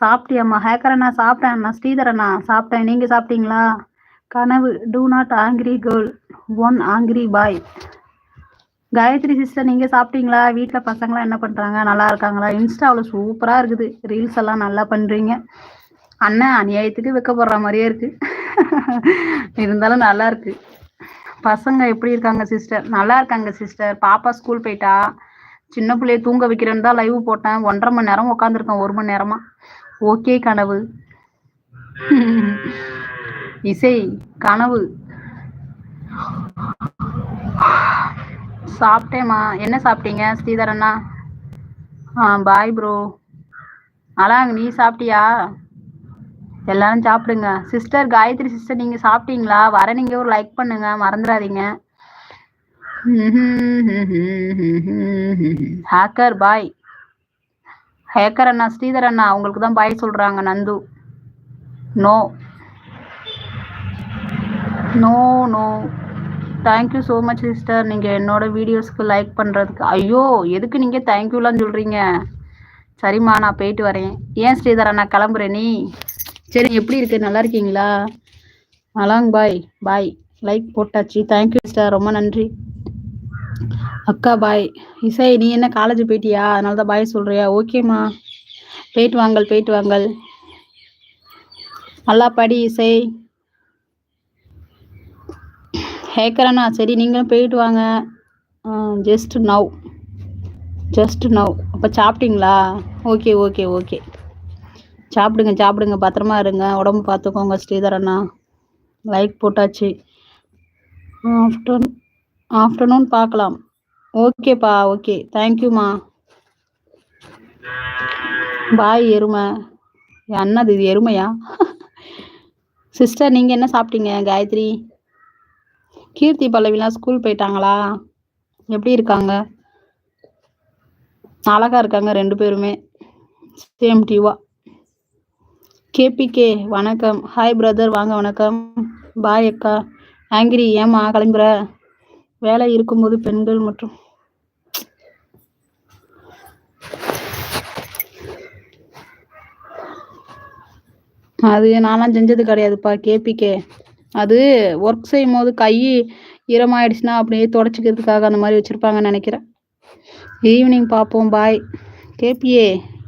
சாப்பிட்டியாம்மா? Hacker அண்ணா சாப்பிட்டேன் அண்ணா ஸ்ரீதர் அண்ணா சாப்பிட்டேன். நீங்க சாப்பிட்டீங்களா? கனவு. Do not angry girl one angry boy Gayathri sister நீங்க சாப்பிட்டீங்களா? வீட்டில் பசங்களாம் என்ன பண்றாங்க? நல்லா இருக்காங்களா? இன்ஸ்டாவில் சூப்பராக இருக்குது. ரீல்ஸ் எல்லாம் நல்லா பண்றீங்க. அண்ணன் அநியாயத்துக்கு வைக்கப்படுற மாதிரியே இருக்கு. இருந்தாலும் நல்லா இருக்கு. பசங்க எப்படி இருக்காங்க சிஸ்டர் நல்லா இருக்காங்க சிஸ்டர் பாப்பா ஸ்கூல் போயிட்டா. சின்ன பிள்ளைய தூங்க வைக்கிறேன்னு தான் லைவ் போட்டேன். ஒன்றரை மணி நேரம் உட்காந்துருக்கேன் ஒரு மணி நேரமா. ஓகே கனவு. இசை கனவு. சாப்பிட்டேம்மா. என்ன சாப்பிட்டீங்க ஸ்ரீதர் அண்ணா? ஆ பாய் ப்ரோ அலாங் நீ சாப்பிட்டியா? எல்லாரும் சாப்பிடுங்க. சிஸ்டர் காயத்ரி சிஸ்டர் நீங்க சாப்பிட்டீங்களா? வர நீங்க ஒரு லைக் பண்ணுங்க மறந்துடாதீங்க. ஹேக்கர் பாய் ஹேக்கர் அண்ணா ஸ்ரீதர் அண்ணா அவங்களுக்கு தான் பாய் சொல்றாங்க Nandu. No no no thank you so much sister நீங்கள் என்னோட வீடியோஸ்க்கு லைக் பண்ணுறதுக்கு ஐயோ எதுக்கு நீங்கள் தேங்க்யூலாம் சொல்கிறீங்க சரிம்மா நான் போயிட்டு வரேன். ஏன் ஸ்ரீதர் அண்ணா கிளம்புறேன் நீ? சரி எப்படி இருக்கு? நல்லா இருக்கீங்களா? அலாங் பாய் பாய் லைக் போட்டாச்சு. தேங்க்யூ சிஸ்டர் ரொம்ப நன்றி. அக்கா பாய் இசை நீ என்ன காலேஜ் போயிட்டியா? அதனால தான் பாய் சொல்றியா? ஓகேம்மா போயிட்டு வாங்கல் போயிட்டு வாங்கல். நல்லா படி இசை. ஹேக்கரண்ணா சரி நீங்களும் போயிட்டு வாங்க. ஜஸ்ட் நவ் ஜஸ்ட் நவ் அப்போ சாப்பிட்டீங்களா? ஓகே ஓகே ஓகே சாப்பிடுங்க சாப்பிடுங்க. பத்திரமா இருங்க. உடம்பு பார்த்துக்கோங்க ஸ்ரீதர் அண்ணா லைக் போட்டாச்சு ஆஃப்டர் ஆஃப்டர்நூன் பார்க்கலாம். ஓகேப்பா ஓகே தேங்க்யூம்மா பாய் எருமை. அண்ணா இது எருமையா? சிஸ்டர் நீங்கள் என்ன சாப்பிட்டீங்க காயத்ரி? கீர்த்தி பல்லவிலாம் ஸ்கூல் போயிட்டாங்களா? எப்படி இருக்காங்க? அழகா இருக்காங்க ரெண்டு பேருமே. சேம் டிவா கேபிகே வணக்கம். ஹாய் பிரதர் வாங்க வணக்கம். பாய் அக்கா. ஆங்கிரி ஏமா கிளம்புற? வேலை இருக்கும்போது பெண்கள் மற்றும் அது நான்லாம் செஞ்சது கிடையாதுப்பா கேபிகே அது ஒர்க் செய்யும் போது கை ஈரமாயிடுச்சுன்னா அப்படியே தொடச்சிக்கிறதுக்காக அந்த மாதிரி வச்சுருப்பாங்கன்னு நினைக்கிறேன். ஈவினிங் பார்ப்போம் பாய் கேபிஏ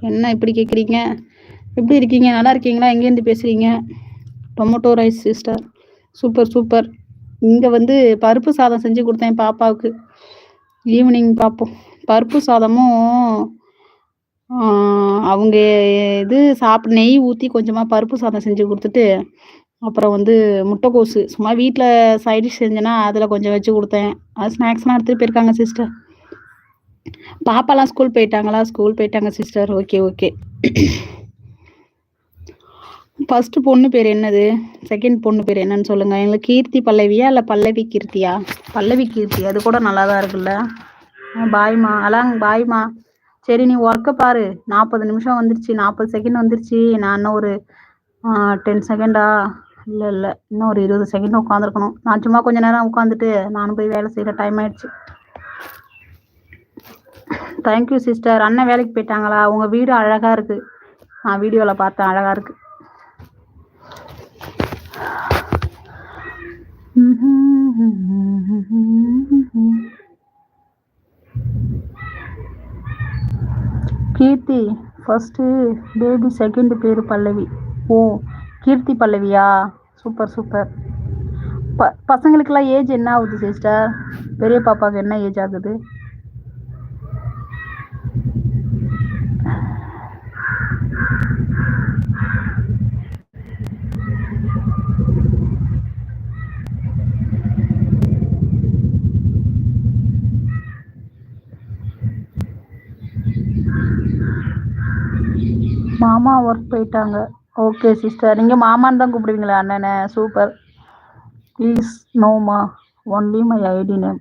என்ன இப்படி கேட்குறீங்க எப்படி இருக்கீங்க? நல்லா இருக்கீங்களா? எங்கேருந்து பேசுகிறீங்க tomato rice sister super super இங்கே வந்து பருப்பு சாதம் செஞ்சு கொடுத்தேன் பாப்பாவுக்கு. ஈவினிங் பார்ப்போம் பருப்பு சாதமும் அவங்க இது சாப்பிட நெய் ஊற்றி கொஞ்சமாக பருப்பு சாதம் செஞ்சு கொடுத்துட்டு அப்புறம் வந்து முட்டைக்கோசு. சும்மா வீட்டில் சைடிஷ் செஞ்சேன்னா அதில் கொஞ்சம் வச்சு கொடுத்தேன். அது ஸ்நாக்ஸ்லாம் எடுத்துகிட்டு போயிருக்காங்க சிஸ்டர் பாப்பாலாம் ஸ்கூல் போயிட்டாங்களா? ஸ்கூல் போயிட்டாங்க சிஸ்டர் ஓகே ஓகே ஃபஸ்ட்டு பொண்ணு பேர் என்னது? செகண்ட் பொண்ணு பேர் என்னன்னு சொல்லுங்கள் எங்களுக்கு கீர்த்தி பல்லவியா இல்லை பல்லவி கீர்த்தியா? பல்லவி கீர்த்தி. அது கூட நல்லா தான் இருக்குல்ல பாய்மா அலாங் பாய்மா சரி நீ ஒர்க்கை பாரு. நாற்பது நிமிஷம் வந்துருச்சு. நாற்பது செகண்ட் வந்துருச்சு. நான் இன்னும் ஒரு டென் செகண்டா இல்லை இல்லை. இன்னும் ஒரு இருபது செகண்ட் உட்காந்துருக்கணும் நான் சும்மா கொஞ்ச நேரம் உட்காந்துட்டு நானும் போய் வேலை செய்கிற டைம் ஆயிடுச்சு. தேங்க்யூ சிஸ்டர் அண்ணன் வேலைக்கு போயிட்டாங்களா? உங்கள் வீடு அழகாக இருக்குது நான் வீடியோவில் பார்த்தேன். அழகாக இருக்கு. கீர்த்தி ஃபஸ்ட்டு பேபி செகண்ட் பேர் பல்லவி. ஓ கீர்த்தி பல்லவியா? சூப்பர் சூப்பர் ப பசங்களுக்கெல்லாம் ஏஜ் என்ன ஆகுது சிஸ்டர் பெரிய பாப்பாவுக்கு என்ன ஏஜ் ஆகுது? மாமா ஒர்க் போயிட்டாங்க. ஓகே சிஸ்டர் நீங்கள் மாமான்னு தான் கூப்பிடுவீங்களா அண்ணனை. Super please நோமா only my ID name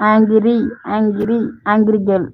angry angry angry girl